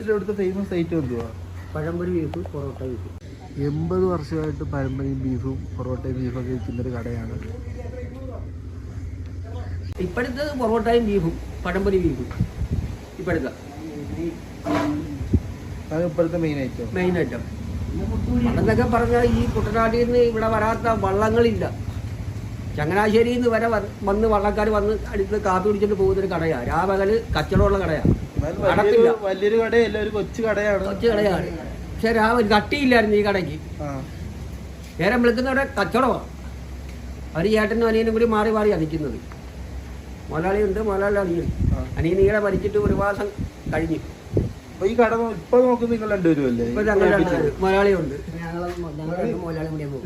ഇതിന്റെ ഇവിടുത്തെ famous item എന്തുവാ? Pazhampori beef parotta beef. എൺപത് വർഷമായിട്ട് പഴംപൊരിയും ബീഫും പൊറോട്ടയും ബീഫൊക്കെ വിൽക്കുന്നൊരു കടയാണ്. ഇപ്പോഴത്തെ പൊറോട്ടയും ബീഫും പഴംപൊരി ബീഫും. ഇപ്പോഴത്തെ. അത് ഇപ്പോഴത്തെ മെയിൻ ഐറ്റം മെയിൻ ഐറ്റം അതെന്നൊക്കെ പറഞ്ഞാൽ ഈ കുട്ടനാട്ടിൽ നിന്ന് ഇവിടെ വരാത്ത വള്ളങ്ങളില്ല. ചങ്ങനാശ്ശേരിയിൽ നിന്ന് വരെ വന്ന് വള്ളക്കാർ വന്ന് അടുത്ത് കാപ്പി കുടിച്ചിട്ട് പോകുന്നൊരു കടയാണ് രാപകൽ കച്ചവടമുള്ള കടയാണ് നടക്കില്ല. വലിയൊരു കടയല്ല ഒരു കൊച്ചു കടയാണ്. കൊച്ചു കടയാണ്. പക്ഷെ ആ ഒരു കട്ടിയില്ലായിരുന്നു ഈ കടയ്ക്ക്. നേരം വിളിക്കുന്നവിടെ കച്ചവടമാണ് അവർ ചേട്ടനും അനിയനും കൂടി മാറി മാറി അടിക്കുന്നത് മുതലാളിയുണ്ട് ഉണ്ട് അനിയൻ. ആ. അനിയൻ ഈടെ മരിച്ചിട്ട് ഒരു മാസം കഴിഞ്ഞു. ഈ കട ഇപ്പൊ നോക്കുന്ന നിങ്ങൾ രണ്ടുപേരും അല്ലേ ഉണ്ട്. ഞങ്ങൾ രണ്ടുപേരും മുതലാളിയുണ്ട്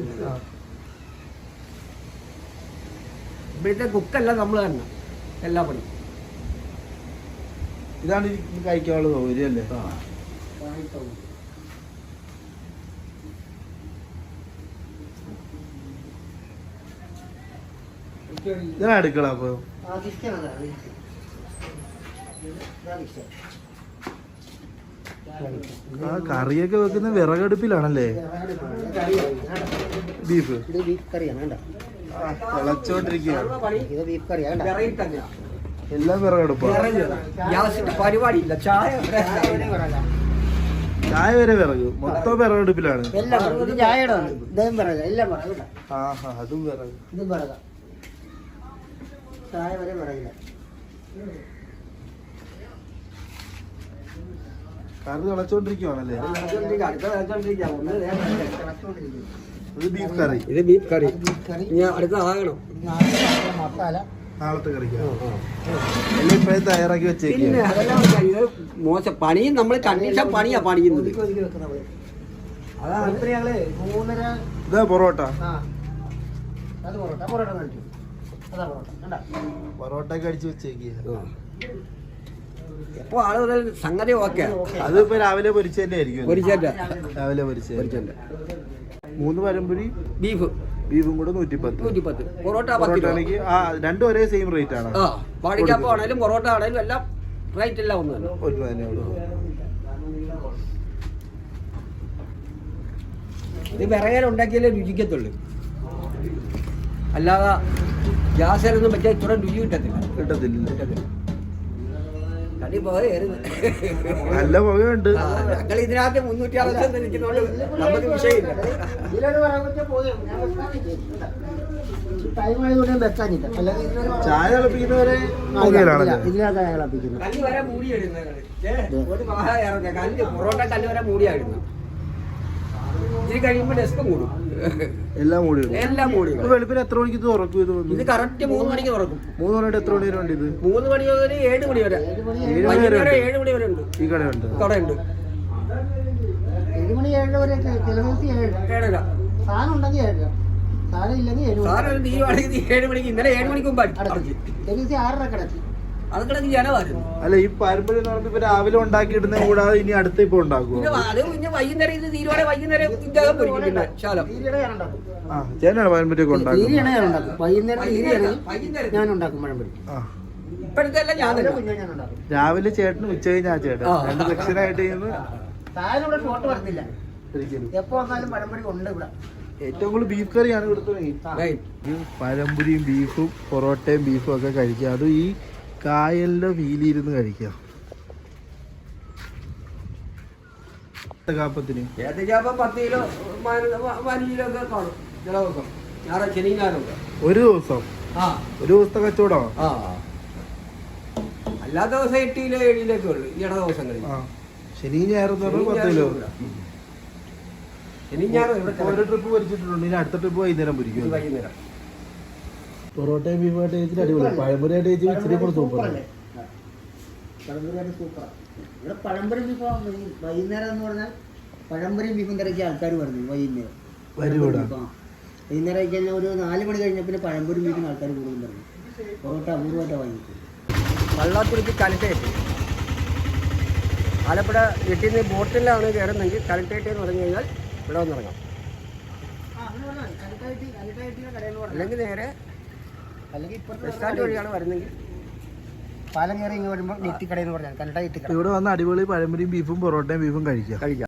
ഇവിടുത്തെ കുക്കല്ല നമ്മൾ തന്നെ. എല്ലാ പണി ഇതാണ് കഴിക്കാനുള്ള സൗകര്യം അല്ലേ? ഇതാണ് അടുക്കള അപ്പൊ. ആ കറിയൊക്കെ വെക്കുന്ന വിറകടുപ്പിലാണല്ലേ? ബീഫ്. ഇത് ബീഫ് കറിയാണ് തിളച്ചോണ്ടിരിക്കുകയാണ്. ഇത് ബീഫ് കറിയാണ് എല്ലാം വിറകടുപ്പാണ് പരിപാടിയില്ല. ചായ ചായ വരെ വിറക്. മൊത്തം വിറകടുപ്പിലാണ് എല്ലാം ഇത് ചായയുടെ ഇതേം വിറക. എല്ലാം വിറക. കേട്ടോ. ആഹാ അതും വിറക്. ഇതും വിറക. ചായ വരെ വിറകില്ല. കറി തിളച്ചോണ്ടിരിക്കുവാണല്ലേ? ഇത് ബീഫ് കറി. ഇത് ബീഫ് കറി. അടുത്ത ആകണം. മസാല നാളത്തെ കറിക്ക്. എല്ലാം ഇപ്പഴേ തയ്യാറാക്കി പിന്നെ വെച്ചേക്കാണ് അതെല്ലാം വെച്ചാ ഇത് മോശം. പണിയും നമ്മൾ കണ്ടീഷൻ പണിയാ പണിയുന്നത്. അതാണ് ഞങ്ങൾ മൂന്നര ഇതാ പൊറോട്ട. പൊറോട്ട. പൊറോട്ട കാണിച്ചു അതാ പൊറോട്ട. കണ്ടാ? പൊറോട്ട ഒക്കെ അടിച്ച് വെച്ചേക്കുക എപ്പോ ആളുകൾ സംഗതി ഓക്കെ. അതിപ്പോ ഇപ്പൊ രാവിലെ പൊരിച്ചതന്നെ ആയിരിക്കും രാവിലെ പൊരിച്ച പൊരിച്ചേറ്റ മൂന്ന് പരമ്പുരി ബീഫ്. ബീഫും കൂടെ നൂറ്റിപ്പത്ത്. നൂറ്റിപ്പത്ത്. പൊറോട്ട പത്ത് രൂപ പൊറോട്ടയാണെങ്കിൽ ആ രണ്ടും ഒരേ സെയിം റേറ്റ് ആണ്. ആ ആണേലും പൊറോട്ട ആണെങ്കിലും എല്ലാം റേറ്റ് എല്ലാം ഒന്ന് തന്നെ. ഒരു തന്നെ ഉള്ളൂ. ഇത് വിറകൽ ഉണ്ടാക്കിയാലേ രുചിക്കത്തുള്ളൂ. അല്ലാതെ ഗ്യാസിലൊന്നും പറ്റിയ ഇത്ര രുചി കിട്ടത്തില്ല. കിട്ടത്തില്ല. കിട്ടത്തില്ല. കടി പോയായിരുന്നു നല്ല പുകയുണ്ട്. ഞങ്ങൾ ഇതിനകത്ത് മുന്നൂറ്റി നിൽക്കുന്നതുകൊണ്ട് നമുക്ക് വിഷയമില്ല. ചായ തിളപ്പിക്കുന്നവരെ പുകയിലാണല്ലേ ചായ തിളപ്പിക്കുന്നത്. കല്ല് വരെ മൂടിയിടുന്നത് ഒരു കല്ല് പൊറോട്ട കല്ല് വരെ മൂടിയായിരുന്നു ഇത് കഴിയുമ്പോൾ ഡെസ്ക് മൂടും എല്ലാം മൂടി എല്ലാം മൂടി വെളുപ്പിന് എത്ര മണിക്ക് ഇത് തുറക്കും ഇത് വന്ന്? ഇത് കറക്റ്റ് മൂന്ന് മണിക്ക് തുറക്കും മൂന്ന് മണിയുടെ എത്ര മണി വരെ ഉണ്ട് ഇത്? മൂന്ന് മണി മുതൽ ഏഴ് മണി വരെ. ഏഴ് മണി വരെ ഉണ്ട്. ഏഴ് മണി വരെ ഉണ്ട്. ഈ കടയുണ്ട്. കടയുണ്ട്. ഏഴ് മണി ഏഴര വരെ ചില ദിവസം ഏഴ്. ഏഴര. സാധനം ഉണ്ടെങ്കിൽ ഏഴര. സാധനം ഇല്ലെങ്കിൽ ഏഴ് മണി. സാറ് തീരുവാണെങ്കിൽ ഏഴ് മണിക്ക് ഇന്നലെ ഏഴ് മണിക്ക് മുമ്പ്. അടച്ചു അടച്ചു ചില ദിവസം ആറര കിടക്കി ജനമായിരുന്നു അല്ല ഈ പാരമ്പര്യം ഇപ്പൊ രാവിലെ ഉണ്ടാക്കിയിടുന്ന കൂടാതെ ഇനി അടുത്ത ഇപ്പൊ ഉണ്ടാക്കുമോ പിന്നെ അത് വൈകുന്നേരം ഇത് വൈകുന്നേരം ഇദ്ദേഹം ശാലം ഉണ്ടാക്കും ആ ചേട്ടനാണ് പാരമ്പര്യം ഉണ്ടാക്കും. വൈകുന്നേരം ഞാൻ ഉണ്ടാക്കും ഇപ്പോഴത്തെ ഞാൻ രാവിലെ ചേട്ടനും ഉണ്ടാക്കും. ഉച്ച കഴിഞ്ഞാ ചേട്ടൻ. ദക്ഷിണായിട്ട് രണ്ട് സെക്ഷനായിട്ട് ചെയ്യുന്നു സാധനം ഷോട്ട് വരുന്നില്ല എപ്പോ വന്നാലും പഴംപൊരി ഉണ്ട് ഇവിടെ. ഏറ്റവും കൂടുതൽ ബീഫ് കറിയാണ് ഇവിടുത്തെ പഴംപൊരിയും ബീഫും പൊറോട്ടയും ബീഫും ഒക്കെ കഴിക്കുക. അതും ഈ കായലിന്റെ വീലിരുന്ന് കഴിക്കാം കാപ്പത്തിന്. ദിവസം. ഒരു ദിവസം? ഒരു ദിവസത്തെ കച്ചവടോ? അല്ലാത്ത ദിവസം എട്ട് കിലോ ഏഴ് കിലോ ഒക്കെ ഉള്ളു. ദിവസങ്ങളിൽ. ആ. ശനി പറഞ്ഞാൽ പത്ത് കിലോ. ശനി ഞായർ ഒരു ട്രിപ്പ് വരച്ചിട്ടുണ്ട് ഇനി അടുത്ത ട്രിപ്പ് വൈകുന്നേരം പൊരിക്കും വൈകുന്നേരം. പൊറോട്ടയും ബീഫായിട്ട് കഴിച്ചിട്ട് അടിപൊളി. പഴംപൊരിയായിട്ട് കഴിച്ച് ഇച്ചിരി കൂടെ സൂപ്പറാണ് പഴംപൊരി സൂപ്പറാണ് ഇവിടെ പഴംപൊരി ബീഫ് വൈകുന്നേരം എന്ന് പറഞ്ഞാൽ പഴംപൊരി ബീഫും തിരക്കി ആൾക്കാർ പറഞ്ഞു വൈകുന്നേരം. വൈകുന്നേരം കഴിക്കാൻ ഒരു നാല് മണി കഴിഞ്ഞാൽ പിന്നെ പഴംപൊരി ബീഫിന് ആൾക്കാർ കൂടുതലും പറഞ്ഞു പൊറോട്ട അപൂർവമായിട്ട് വാങ്ങിക്കും വള്ളാത്തുരുത്തി കലട്ടേറ്റ് ആലപ്പുഴ വീട്ടിൽ നിന്ന് ബോട്ടിലാണ് കയറുന്നെങ്കിൽ കലട്ടേറ്റ് എന്ന് പറഞ്ഞു കഴിഞ്ഞാൽ ഇവിടെ വന്നിറങ്ങാം. അല്ലെങ്കിൽ നേരെ അല്ലെങ്കിൽ വഴിയാണ് വരുന്നെങ്കിൽ പാലം കയറി ഇങ്ങ് വരുമ്പോൾ നെറ്റിക്കടയെന്ന് പറഞ്ഞാൽ കന്നഡ നെറ്റിക്കട. ഇവിടെ വന്ന അടിപൊളി പഴംപൊരിയും ബീഫും പൊറോട്ടയും ബീഫും കഴിക്കാം. കഴിക്കാം.